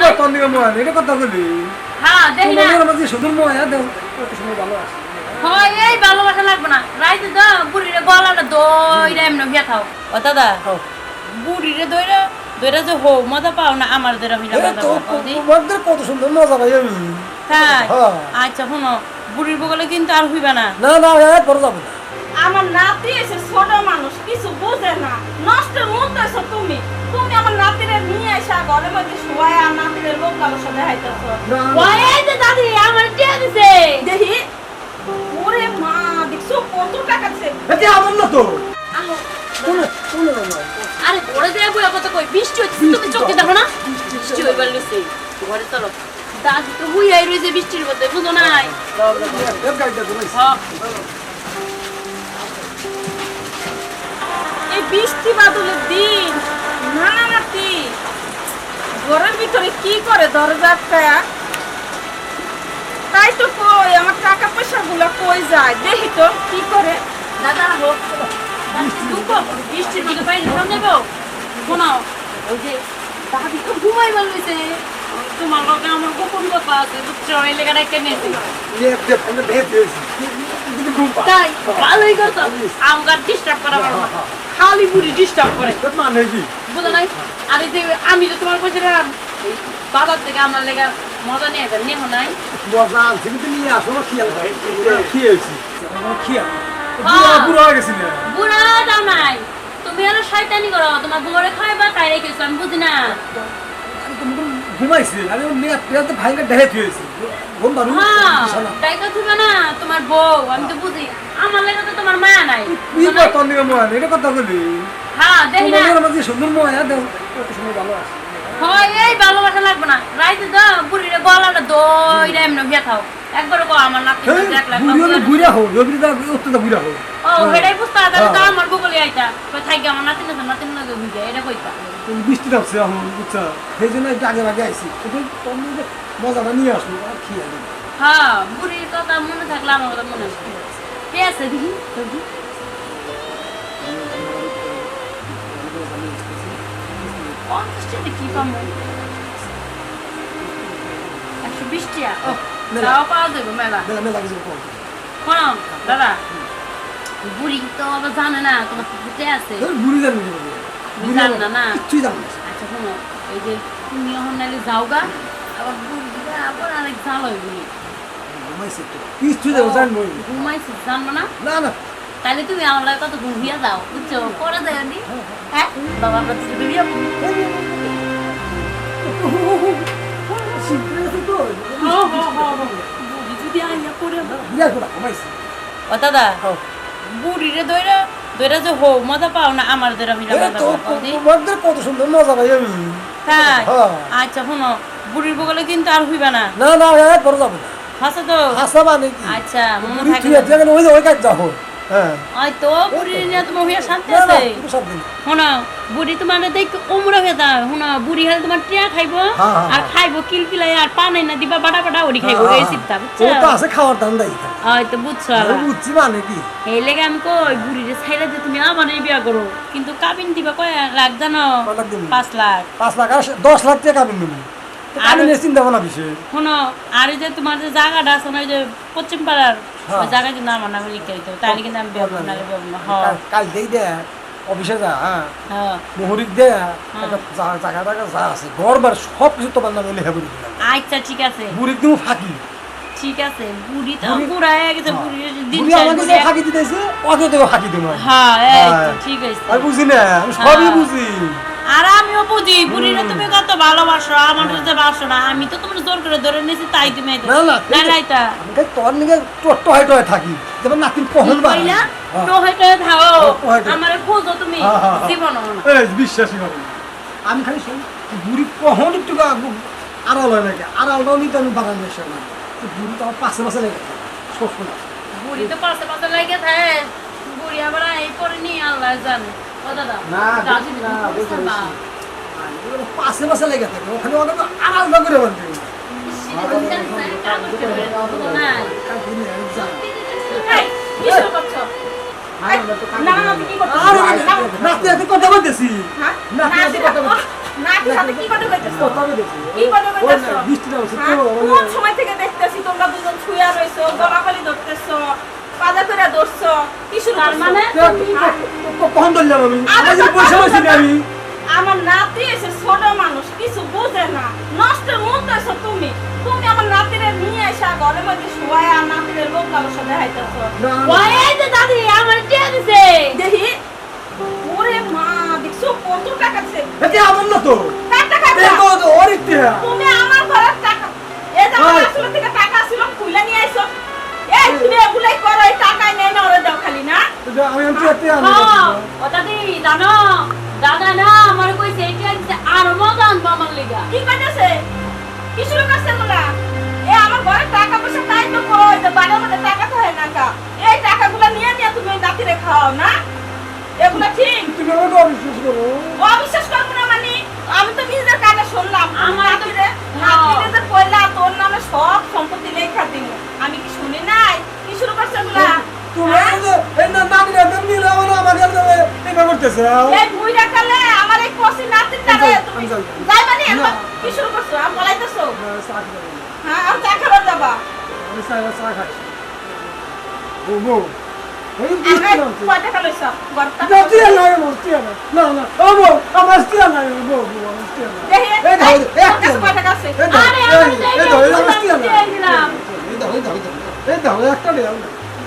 না তোর দিকে এটা কথা বলি হ্যাঁ দেখি না। তোমাদের মাঝে সুন্দর মোয়া দেও কত সময় ভালো আছে। হয় এই ভালোবাসা লাগবে না। রাইতে তো বুড়িরে গলাটা দইরা এমনি ভিয়া খাও। ও দাদা বুড়িরে দইরা দইরা যে হো মজা পাও না আমার দইরা হইলা মজা পাও তোমাদের কত সুন্দর মজা ভাই আমি হ্যাঁ। আচ্ছা শোনো বুড়ির বগলে কিন্তু আর হইবা না। না না এ পরে যাব না। আমার নাতি এসে ছোট মানুষ কিছু বোঝে না। নষ্টের মতো তুমি। তুমি আমার নাতিরে নিয়ে এসে ঘরের মধ্যে শুয়াই আর নাতিরে লোক দেখাইতেছ না, না। ওই এই যে দাদি আমার টিয়া দিছে দেখি। ওরে মা দেখছ কত টাকা দিছে? এতে আমার না তো। আরে ঘরে দিয়ে বইয়া কত কই? বৃষ্টি হচ্ছে তুমি চোখে দেখো না? বৃষ্টি হইবার লইছে ঘরে চলো। দাদি তো হুইয়াই রয়েছে বৃষ্টির মধ্যে বুঝো নাই? হ্যাঁ। এই বৃষ্টি বাদলের দিন। না ঘরের ভিতরে কি করে দরজা আটকায়া তাই তো কই আমার টাকা পয়সা গুলা কই যায়? দেখি তো কি করে? দাদা হোক বৃষ্টির মধ্যে বাইরে ঘুরে শোনাও ওই যে দাদি তো ঘুমাইবার লইছে। তোমার লগে আমার গোপন কথা আছে বুঝছ? এই লেখাটা তাই ভালোই করতো আমার ডিস্টার্ব করা। খালি বুড়ি ডিস্টার্ব করে। মানে কি? বুঝো নাই? আর এই যে আমি যে তোমার কাছে এই বাজার থেকে আমার লেগা মজা নিয়ে যাবেন নেহ নাই? মজা আনছি কিন্তু নিয়ে আসো না খেয়াল করে খেয়েছি খেয়াল। বুড়া পুরো হয়ে গেছি বুড়া দাও নাই। তুমি আরও শয়তানি করো তোমার বউরে খাইবা তাই রেখেছো আমি বুঝি না। আমি তো মোটামুটি ঘুমাইছি আমি মেয়ে পেয়াতে দেখে থুয়েছি ঘুম পারু হ্যাঁ থুবে না তোমার বউ আমি তো বুঝি। আমার লেগে তো তোমার মায়া নাই। কি তোর দিকে মোয়া এটা কথা বলি। হ্যাঁ দেখি না। মাঝে সুন্দর মোয়া দেও কত সময় ভালো আছে হয় এই ভালোবাসা লাগবে না। রাইতে বুড়িরে গলাটা দইরা এমনি ভিয়া খাও। একবার কো আমার নাতি এক লাখ বুড়ি অত্যন্ত বুড়া হোক ও হেডাই বুঝতে তাহলে তো হ্যাঁ। আমার বগলে আইতা। কই থাকি আমার নাতি না না বুঝে এটা কইতা বৃষ্টি থাকছে এখন বুঝছ সেই জন্য একটু আগে আগে আইসি কিন্তু তোর মধ্যে মজাটা নিয়ে আসলো আর খেয়ে দিই হ্যাঁ বুড়ির কথা মনে থাকলে আমার কথা মনে আসবে কে আছে দেখি দেখি পঞ্চাশ টাকা কি পাবো একশো বিশ টাকা ও মেলা। তাও পাওয়া যাবে মেলা মেলা মেলা কিছু কম শোনো দাদা বুড়ি তো আবার জানে না তোমার পুকুরতে আছে বুড়ি জানি কি বলব? বুড়ি জান না, না। কিছুই জানি না আচ্ছা শোনো এই যে তুমি এখন নাহলে যাওগা আবার বুড়ি দিবা আবার আরেক জাল হয় বুড়ি ঘুমাইছে তো। কিছুই জানি জানব ঘুমাইছি জানব না? না না। তাহলে তুমি আমার কত ঘুমিয়ে যাও বুঝছ? নি। হ্যাঁ বাবা আমরা দুটো বেরিয়ে যাব। শিখতে আছে তো বুড়ি ও দাদা হ্যাঁ। বুড়িরে দইরা যে হো মজা পাও না আমার দইরা হইলা মজা তো পাও দি তোমাদের কত সুন্দর মজা ভাই আমি। তাই? হ্যাঁ। আচ্ছা শোনো বুড়ির বগলে কিন্তু আর হইবা না। না না পরে যাব। হাসা তো। হাসা মানে কি? আচ্ছা মনে থাকে তুই ওই ওই কাজ যাও হ্যাঁ। ওই তো বুড়ির নিয়ে তোমার হইয়া শান্তি না না আছে? কোনো শোনো বুড়ি তোমার দেখ উমরা হয়ে দাও শোনো বুড়ি হলে তোমার টিয়া খাইবো হ্যাঁ, হ্যাঁ, আর হ্যাঁ। খাইবো কিলকিলাই আর পানাই না দিবা বাটা বাটা খাইবো। এই চিন্তা বুঝছ? তো আছে খাওয়ার দাম বুঝছ বুঝছি মানে কি? এই লেগে আমি কই বুড়িরে ছাইরা যে তুমি আমার এই বিয়া করো। কিন্তু কাবিন দিবা কয় লাখ জানো? পাঁচ লাখ। পাঁচ লাখ আর দশ লাখ টাকা আমি নেব আমি চিন্তা ভাবনা বিষয় শোনো আর যে তোমার যে জায়গাটা আছে না ওই যে পশ্চিম পাড়ার হ্যাঁ। ওই জায়গা কিন্তু আমার নামে লিখে দিতে হবে। তাহলে কিন্তু আমি বিয়া করব না বিয়া করব হ্যাঁ। কাল- অফিসে যা হ্যাঁ। মুহুরিক দে একটা জা- জায়গা টাকা যা আছে ঘর বার সব কিছু তোমার নামে লেখা আচ্ছা ঠিক আছে। ফাঁকি। ঠিক আছে বুড়ি তো বুড়ি- বুড়া হয়ে গেছে বুড়ি দিন আমাকে যে বুড়ি ফাঁকি দিতেছে ফাঁকি দেবো হ্যাঁ এই তো হ্যাঁ। ঠিক আছে। আমি বুঝি না সবই হ্যাঁ। বুঝি। আর আমিও বুঝি বুড়িরে তুমি কত ভালোবাসো আমার বাসো না আমি তো তোমার জোর করে ধরে নিয়েছি তাই তুমি এই তো- না, না, না না এটা আমি খালি তোর নিকে টয় টয় থাকি যেমন নাতিন পহল বা কইলা? তো হয়তো থাও হয়তো। আমারে খোঁজো তুমি হ্যাঁ, হ্যাঁ, হ্যাঁ। জীবন বিশ্বাসই হবে আমি খালি শুনি বুড়ি কখন একটু আড়াল হয় নাকি? আড়ালটাও নিতে আমি বাগান এসে না। বুড়ি তো পাশে পাশে লেগে সবসময় বুড়ি তো পাশে পাশে লাগে থাকে। বুড়ি আবার এই করে নি আল্লাহ জানে। ও দাদা না, না, না। পাশে পাশে লেগে থাকে। ওখানে অনেক করে না, না। না না নাতি নাতি কথা বলতেছি। হ্যাঁ? নাতি কথা বলতেছি। সাথে কোন সময় থেকে দেখতেছি তোমরা দুজন ছুঁয়া ধরতেছো করে ধরছো কি শুরু মানে? কখন ধরলাম আমি? আমার আমার যে তো পয়সা হয়েছি আমি। আমার নাতি এসে ছোট মানুষ কিছু বোঝে না। নষ্টের মধ্যে এসো তুমি। তুমি আমার নাতিরে নিয়ে এসে ঘরের মধ্যে শুয়াই আর নাতিরের লোক ওই যে দাদি আমার টিয়া দিছে। দেখি। ওরে মা দেখছ কত টাকা দিছে? আমার না তো কার টাকা? তো তুমি আমার টাকা। এ যে আমার ওই। থেকে টাকা ছিল খুলে নিয়ে আইছো এই তুমি এগুলাই করো এই টাকাই নেই না ওরে দাও খালি না? আমি আমি এতে আমি হ্যাঁ, ও দাদি জানো দাদা না আমার এই টিয়া আর মজা আনব লিগা। কি কইতেছে? কি শুরু করছে এগুলা? এ আমার ঘরে টাকা পয়সা তাই তো কই যে এটা করতেছে এই বুইরা কালে আমার এই কষি নাতিটারে আমি তুমি যাই, মানে কি শুরু করছ আমি বলাইতেছো না। হ্যাঁ আর চা খাবার যাবা আমি চা চা খাই ও বউ এই আমরা বৃষ্টি নামছে কয় টাকা লইছ গড়টা এটা টিয়া নাই আমার না না ও বউ আমার টিয়া নাই বউ বউ আমার টিয়া নাই এই দাও, এই তোর কাছে আরে, এই, দাও, আমার বুঝলাম। দিয়ে দিলাম। এই দাও, এই দাও, এই দাও। একটা দাও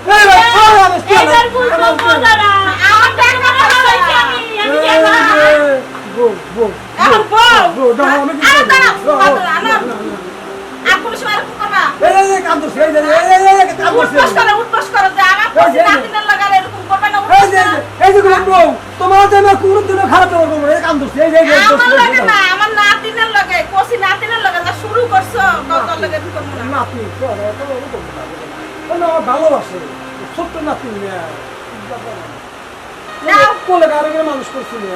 এই ভাই, আমার টিয়া নাই, এইবার বুঝব আমার টিয়া নাই। মজারা আমার টাকা পাঠাইছি আমি আমি এই কেন যে, বউ, বউ, এখন আরে না। না। না, না, না। কোনো সময় এরকম করবা এই, এই, এই এই, এই, উঠবস যে। করো উঠবস করো যে আমার যে। নাতিনের লাগালে এরকম করবে না এই যে, এই যে, বউ, তোমার জন্য কোনোদিনও খারাপ করব না, এই কান্দুস, এই এই আমার লাগে। না লাগে শুরু করছ লাগে না করব না, না। না, ভালোবাসে ছোট্ট নাতনি মেয়ে। নাও। কোলে গাড়ি মানুষ করছি না